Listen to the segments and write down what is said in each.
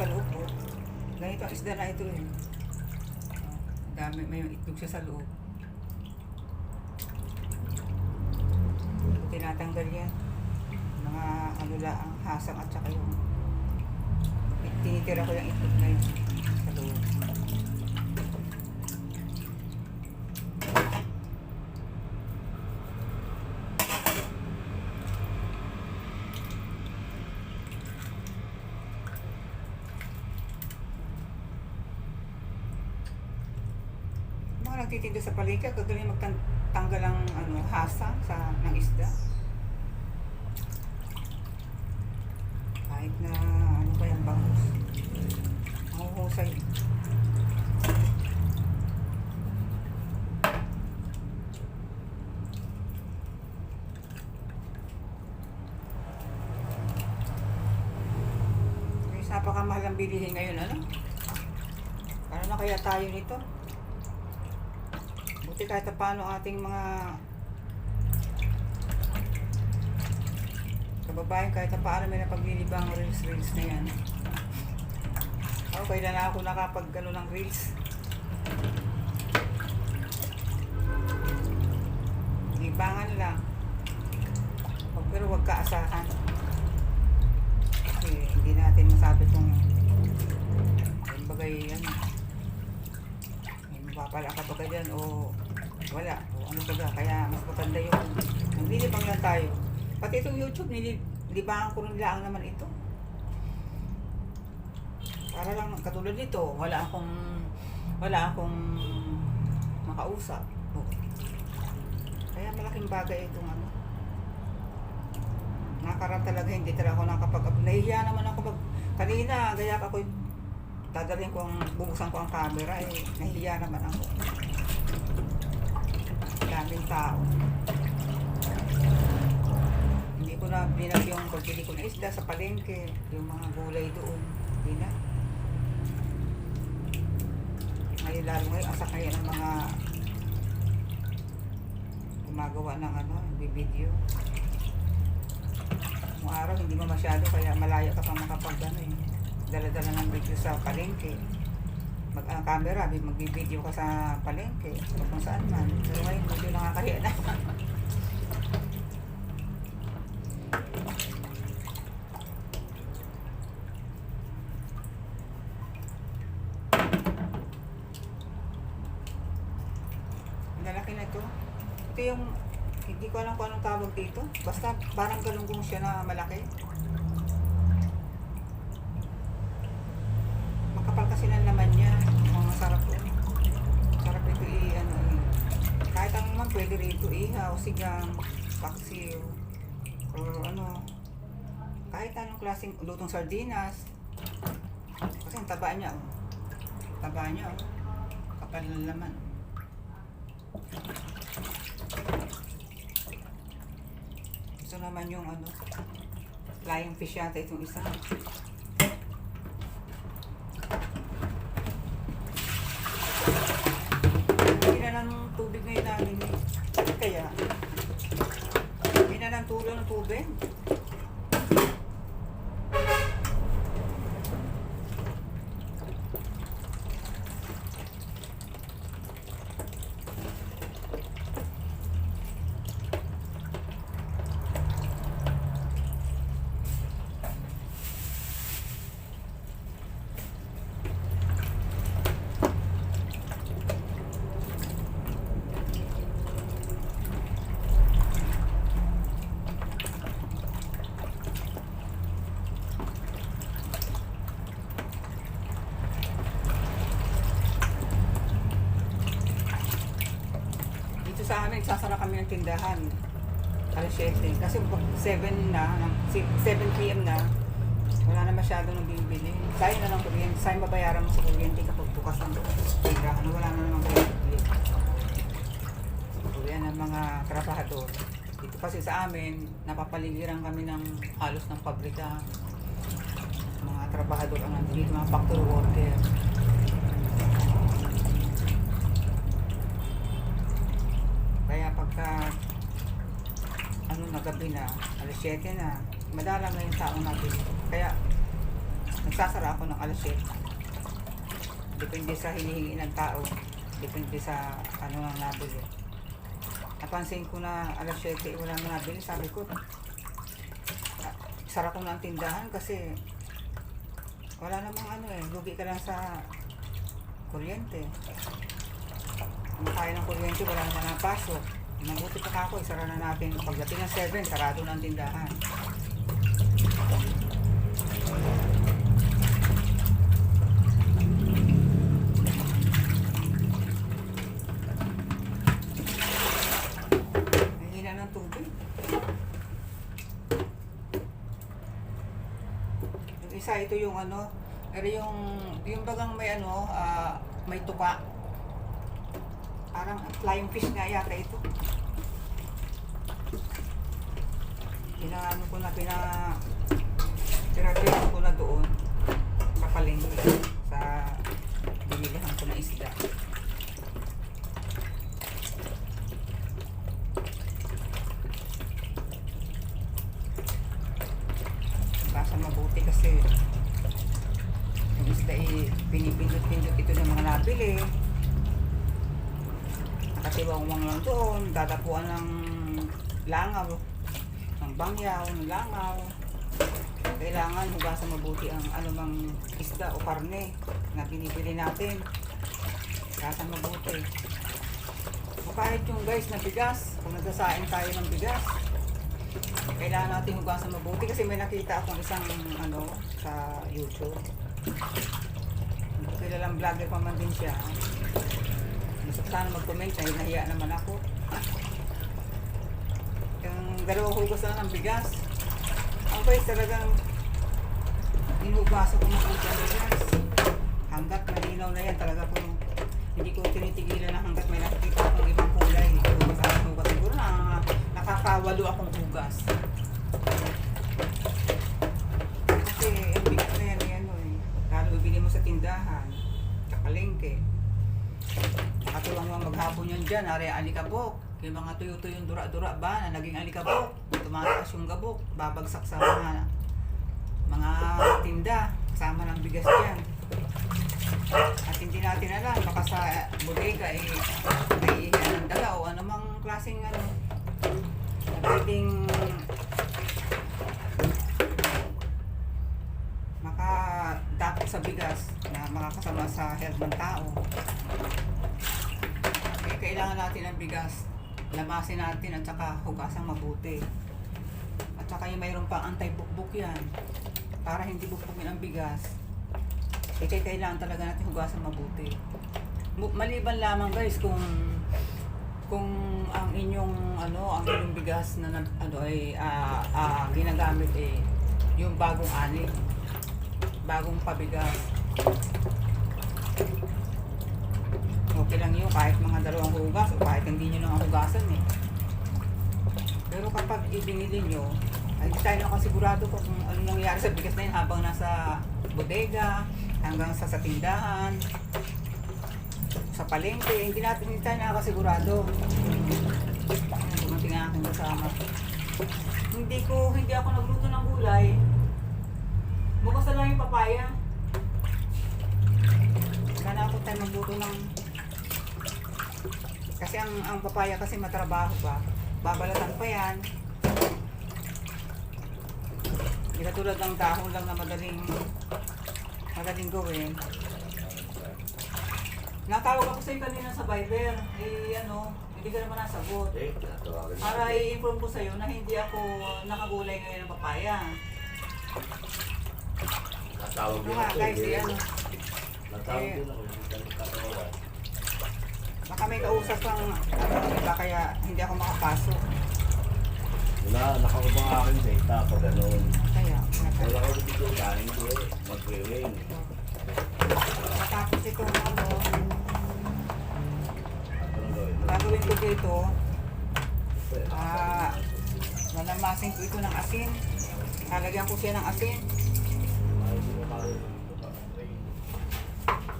sa loob po. Ganito ang isda na ito eh. Ang Dami, may itlog siya sa loob. Tinatanggal yan. Mga ano lang, ang hasang at saka yung tinitira ko yung itlog na yun sa loob. Mga nagtitinda sa palengke, kagaling magtanggal ang ano, hasa sa, ng isda. Kahit na ano ba yung bangus. Ang husay. Guys, napakamahal ang bilihin ngayon, ano? Paano na kaya tayo nito? Buti kahit paano ating mga kababayan kahit paano may napaglilibang reels reels na yan. Ako kailan na ako nakapag ano ng reels. Libangan lang. Wag- Pero wag kaasahan. Kasi hindi natin masabi kung bagay ano may mapapala ka ba ka dyan o wala. O ano ba? Ka kaya mas maganda yung naglilibang lang tayo. Pati itong YouTube nilibangan ko rin lang naman ito. Para lang katulad nito wala akong wala akong makausap. O, kaya malaking bagay itong ano. Nakaram talaga hindi talaga ako nakapag nahihiya naman ako pag kanina gaya ako dadalhin ko ang bubuksan ko ang camera eh nahihiya naman ako daming tao. Hindi ko na binag yung pagbili ko ng isda sa palengke yung mga gulay doon. Hindi na. Ngayon lalo ngayon asa kaya ng mga gumagawa ng ano video. Nung araw hindi mo masyado kaya malaya ka pa makapag ano eh. Dala-dala ng video sa palengke. Mag ang camera, bi- magbibideo ka sa palengke, o kung saan man. Pero ngayon, medyo nakakahiya na. Lalaki na ito. Ito yung, hindi ko alam kung anong tawag dito. Basta parang galunggong siya na malaki. Kasi ng laman niya. Mga sarap po. Sarap ito i, ano, i, kahit ang naman pwede rito ihaw, sigang, paksiw, or ano, kahit anong klaseng lutong sardinas. Kasi ang taba niya, oh. Taba niya, oh. Kapal ng laman. Gusto naman yung ano, flying fish yata itong isa. Hindi na ng tubig ngayon namin eh. Kaya, hindi na ng tulo ng tubig. Dito sa amin, sasara kami ng tindahan. Alas 7. Kasi pag 7 na, ng 7 p.m. na, wala na masyado nang bibili. Sayang na lang kuryente. Sayang babayaran mo sa kuryente kapag bukas ang tindahan. Wala na naman kuryente. So, yan ang mga trabahador. Dito kasi sa amin, napapaligiran kami ng halos ng pabrika. Mga trabahador ang nandito, mga factory worker. Kaya pagka ano na gabi na, alas 7 na, madala na yung tao natin. Kaya nagsasara ako ng alas 7. Depende sa hinihingi ng tao. Depende sa ano ang nabili. Napansin ko na alas 7 wala na nabili. Sabi ko, sara ko ng tindahan kasi wala namang ano eh. Lugi ka lang sa kuryente. Kung kaya ng kuryente, wala naman ang pasok. Mabuti pa ako, isara na natin. Pagdating ng 7, sarado na ang tindahan. Isa, ito yung ano, pero yung, yung bagang may ano, ah, may tuka. Parang flying fish nga yata ito. Pinaano ko na, pina, pinagpihan ko na doon. Kapalengke sa bilihan ko ng isda. Basta mabuti kasi yung isda eh, pinipindot-pindot ito ng mga nabili. Nakatiwang-wang lang doon, dadapuan ng langaw, ng bangyaw, ng langaw. Kailangan hugasan mabuti ang anumang isda o karne na binibili natin. Hugasan mabuti. O kahit yung guys na bigas, kung nagsasain tayo ng bigas, kailangan natin hugasan mabuti kasi may nakita akong isang ano sa YouTube. Kilalang vlogger pa man din siya. Ko sana mag-comment siya, nahiya naman ako. Yung dalawang hugas na ng bigas. Ang guys talagang inugasan ko ang bigas. Hanggat malinaw na yan talaga po. Hindi ko tinitigilan na hanggat may nakikita akong ibang kulay. Hugas ako hugas. Siguro na nakakawalo akong hugas. Kasi ang bigat na yan, eh, ano eh. Lalo ibili mo sa tindahan, sa palengke. Maghapon yan dyan, ari alikabok. Yung mga tuyo-tuyo yung dura-dura ba na naging alikabok. Tumataas yung gabok, babagsak sa mga mga tinda, kasama ng bigas dyan. At hindi natin alam, baka sa bodega eh, may ng daga o anumang klaseng ano, na pwedeng makadapot sa bigas na makakasama sa health ng tao. Kailangan natin ng bigas. Lamasin natin at saka hugasang mabuti. At saka yung mayroon pang anti-bukbuk yan. Para hindi bukbukin ang bigas. Eh, kaya kailangan talaga natin hugasang mabuti. Maliban lamang guys kung kung ang inyong ano ang inyong bigas na ano ay ah, ah, ginagamit eh yung bagong ani bagong pabigas okay lang yun kahit mga dalawang hugas o kahit hindi nyo nang hugasan eh pero kapag ibinili nyo ay hindi tayo nakasigurado kung ano nangyayari sa bigas na yun habang nasa bodega hanggang sa, sa tindahan sa palengke, hindi natin hindi tayo nakakasigurado. Dumating ang aking kasama. Hindi ko, hindi ako nagluto ng gulay. Bukas na lang yung papaya. Sana ako tayo magluto ng... Kasi ang, ang papaya kasi matrabaho pa. Babalatan pa yan. Hindi katulad ng dahon lang na madaling madaling gawin. Natawag ako sa'yo kanina sa Viber. Eh, ano, hindi ka naman nasagot. Eh, natawagan. Para i-inform ko sa'yo na hindi ako nakagulay ngayon ng papaya. Natawag Ano din nga ako. guys, eh. eh, ano, Natawag eh, din ako. Baka may kausap kang, ano, iba kaya hindi ako makapasok. Wala, nakaubang aking data pag gano'n. Kaya, Wala ko dito dahil ko eh. Mag-ring. matapos itong ano, gagawin ko dito, ah, lalamasin ko ito ng asin. Lalagyan ko siya ng asin. Ay,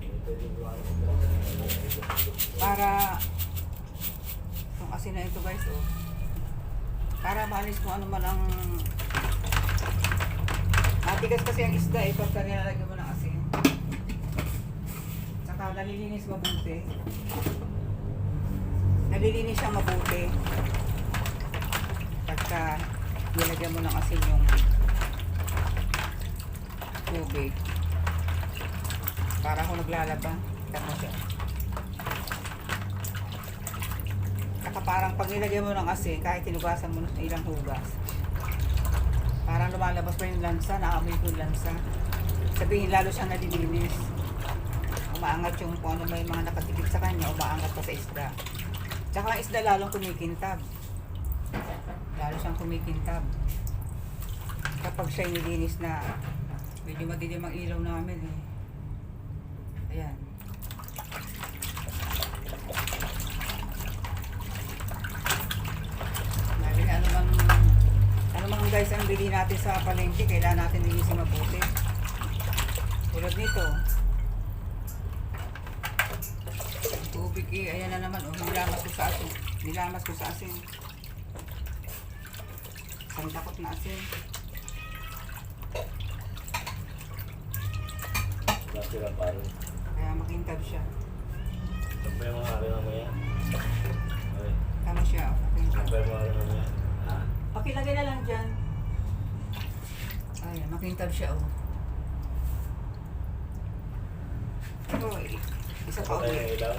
hindi para yung asin na ito guys oh para maalis kung ano man ang Matigas kasi ang isda eh, pagka nilalagyan mo ng asin. Saka nalilinis mabuti. Nalilinis siyang mabuti. Pagka nilagyan mo ng asin yung tubig. Para ako naglalaba. Tama siya. Saka parang pag nilagyan mo ng asin, kahit tinugasan mo ng ilang hugas, parang lumalabas pa yung lansa, naamoy ko yung lansa. Sabihin, lalo siyang nalilinis. Umaangat yung kung ano may mga nakatikip sa kanya, umaangat pa sa isda. Tsaka ang isda lalong kumikintab. Lalo siyang kumikintab. Kapag siya nilinis na, medyo madilim ang ilaw namin eh. Ayan. Dahil ano man, ano man guys ang bili natin sa palengke, kailangan natin linisin mabuti. Tulad nito. Tubig eh, ayan na naman, oh, nilamas ko sa asin. Nilamas ko sa asin. Isang takot na asin. Nasira parang. Kaya makintab siya. Sampai mga hari namanya. Ay, Tama siya, oh, makintab. sampai mga hari namanya. Ah, Pakilagay na lang dyan. Ayan, makintab siya, oh. Eh, isa pa ulit. yung ilaw.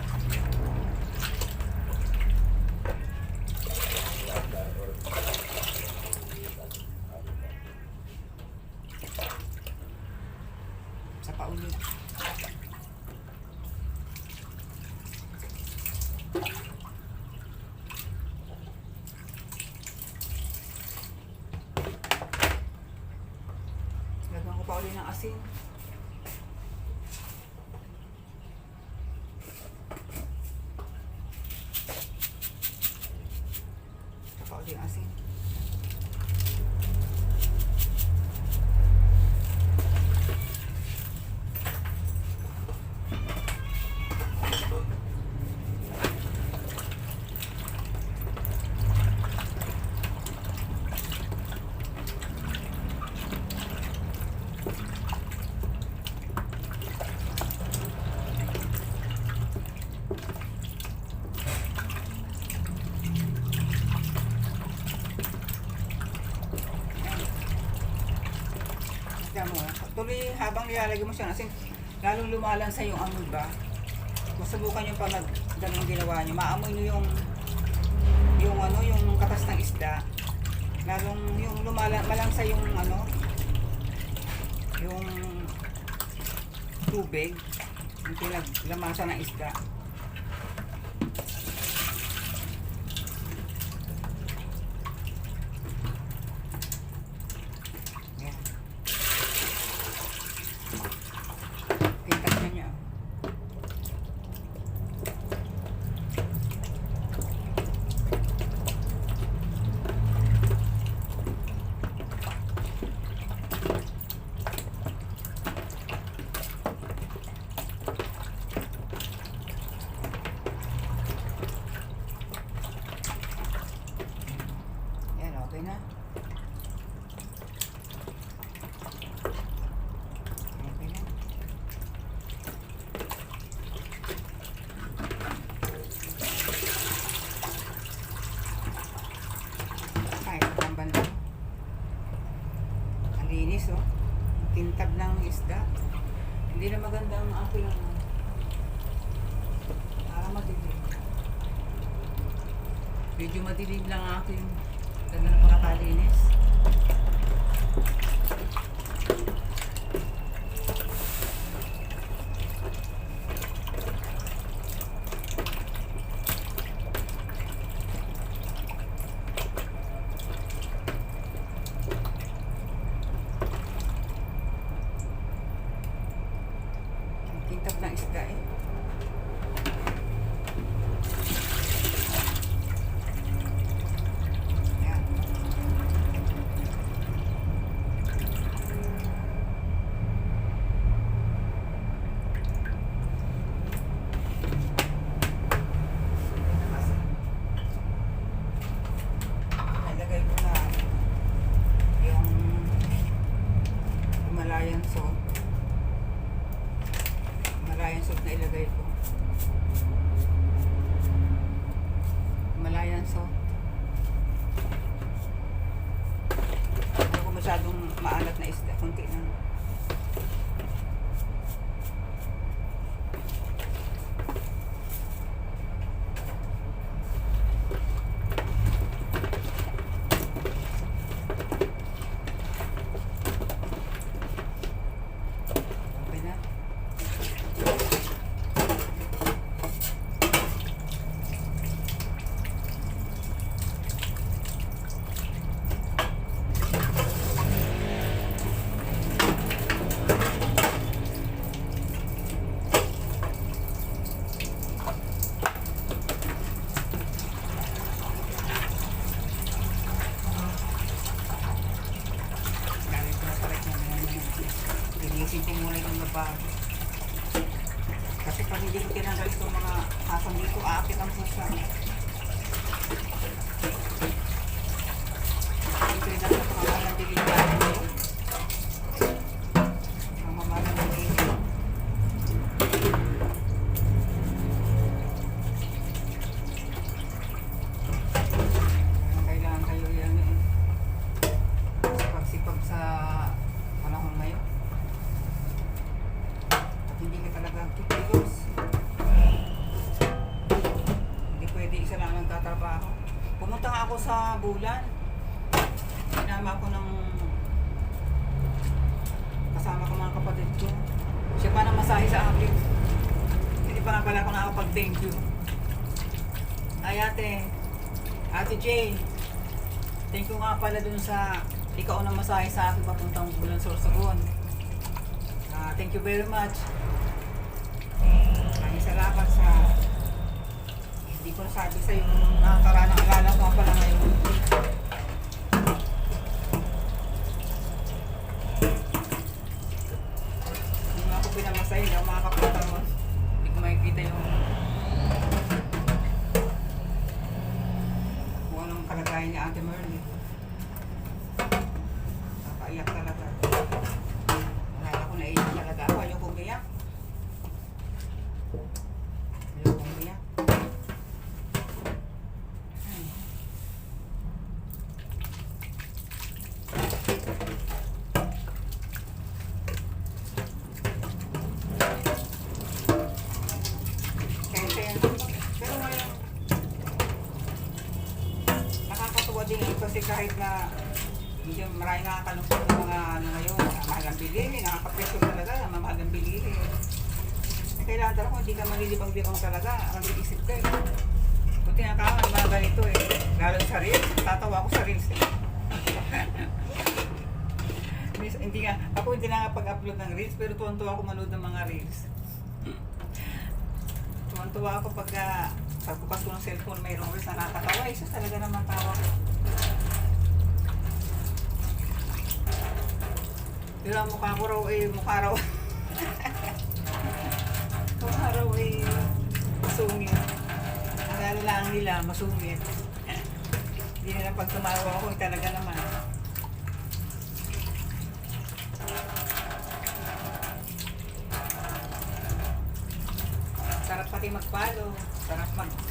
Isa pa ulit. Lagyan ko pa ulit ng asin. Saka ulit ang asin. Tignan mo, tuloy habang nilalagay mo siya kasi lalong lumalan sa yung amoy ba? Masubukan nyo pa mag ganun ginawa nyo. Maamoy nyo yung yung ano, yung katas ng isda. Lalong yung lumalan, malansa yung ano, yung tubig, yung pinaglamasa ng isda. Yan. Pintas na niya. Yan, okay na. Okay na. Kahit ang banda. Ang linis, oh. Tintab ng isda. Hindi na maganda ang aking para madilim. Medyo madilim lang ang aking ganda ng pagkakalinis. Ang kintab ng isda eh. Yan. Nalagay ko na yung na ilagay ko. Malayan so. Hindi ko masyadong maalat na isda. Kunti lang. Okay na. Galing ko na pala yung Ginising ko nabago. Kasi pag hindi ko tinanggal itong mga hasang dito, aakit ang pusa. Ito yung nasa pangamalang delikado mo. Pangamalang delikado. Kaya Kailangan kayo yan eh. Sipag-sipag sa panahon ngayon. At kikilos. Hindi pwede isa lang ang tatrabaho. Pumunta ako sa Bulan. Sinama ko ng kasama ko mga kapatid ko. Siya pa nang masahe sa akin. Hindi pa nga pala ako nakapag-thank you. Ay ate, ate Jane, Thank you nga pala dun sa ikaw na masahe sa akin papuntang Bulan Sorsogon. Ah, thank you very much. Salamat sa hindi ko nasabi sa iyo nung nakakaraan ng alala ko pala ngayon. Hindi mo ako pinamasahe, hindi ako makakapunta mo. Hindi ko makikita yung kung anong kalagayan ni Ate Merly. Nakaiyak talaga. Wala ko naiyak talaga ako. Ayaw kong iyak. Ayaw kong iyak. Ay. Kasi, pero ngayon, nakakatuwa din yun kasi kahit na hindi marami nakakalungkot yung mga ano ngayon, mahal ang bilihin, nakakapresyo talaga, mamahal ang bilihin. Eh, kailangan talaga kung hindi ka malilibang-libang talaga, ang isip ka eh. Buti nga ka, ang mga ganito eh. Lalo sa reels, tatawa ako sa reels eh. Miss- hindi nga, ako hindi na nga pag-upload ng reels, pero tuwan-tuwa ako manood ng mga reels. Tuwan-tuwa ako pagka pagbukas ko ng cellphone, mayroong reels na nakakatawa. Isa talaga naman tawa ko. Pero ang mukha ko raw eh, mukha raw. mukha raw eh, masungit. Akala lang nila, masungit. Hindi nila pag tumawa ako, eh, talaga naman. Sarap pati mag-follow. Sarap mag